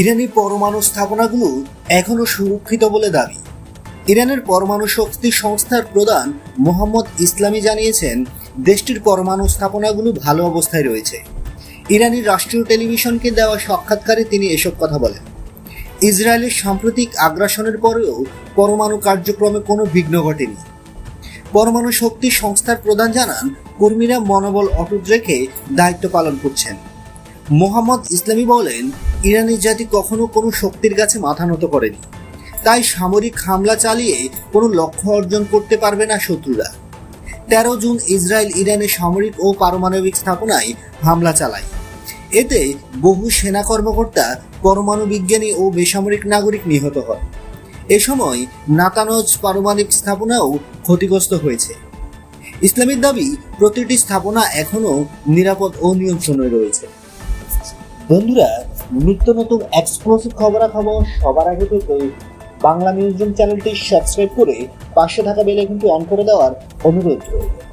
ইরানি পরমাণু স্থাপনাগুলো এখনও সুরক্ষিত বলে দাবি। ইরানের পরমাণু শক্তি সংস্থার প্রধান মোহাম্মদ ইসলামী জানিয়েছেন, দেশটির পরমাণু স্থাপনাগুলো ভালো অবস্থায় রয়েছে। ইরানি রাষ্ট্রীয় টেলিভিশনকে দেওয়া সাক্ষাৎকারে তিনি এসব কথা বলেন। ইসরায়েলের সাম্প্রতিক আগ্রাসনের পরেও পরমাণু কার্যক্রমে কোনো বিঘ্ন ঘটেনি। পরমাণু শক্তি সংস্থার প্রধান জানান, কর্মীরা মনোবল অটুট রেখে দায়িত্ব পালন করছেন। মোহাম্মদ ইসলামী বলেন ইরানি জাতি কখনো কোনো শক্তির কাছে মাথা নত করেনি। তাই সামরিক হামলা চালিয়ে কোনো লক্ষ্য অর্জন করতে পারবে না শত্রুরা। তেরো জুন ইসরায়েল ইরানের সামরিক ও পারমাণবিক স্থাপনায় হামলা চালায়। এতে বহু সেনা কর্মকর্তা, পরমাণু বিজ্ঞানী ও বেসামরিক নাগরিক নিহত হয় এ সময় নাতানজ পারমাণবিক স্থাপনাও ক্ষতিগ্রস্ত হয়েছে। ইসলামের দাবি, প্রতিটি স্থাপনা এখনও নিরাপদ ও নিয়ন্ত্রণে রয়েছে। বন্ধুরা নিত্য নতুন এক্সক্লুসিভ খবরাখবর সবার আগে পেতে বাংলা নিউজ চ্যানেলটি সাবস্ক্রাইব করে পাশে থাকা বেলে কিন্তু অন করে দেওয়ার অনুরোধ রইল।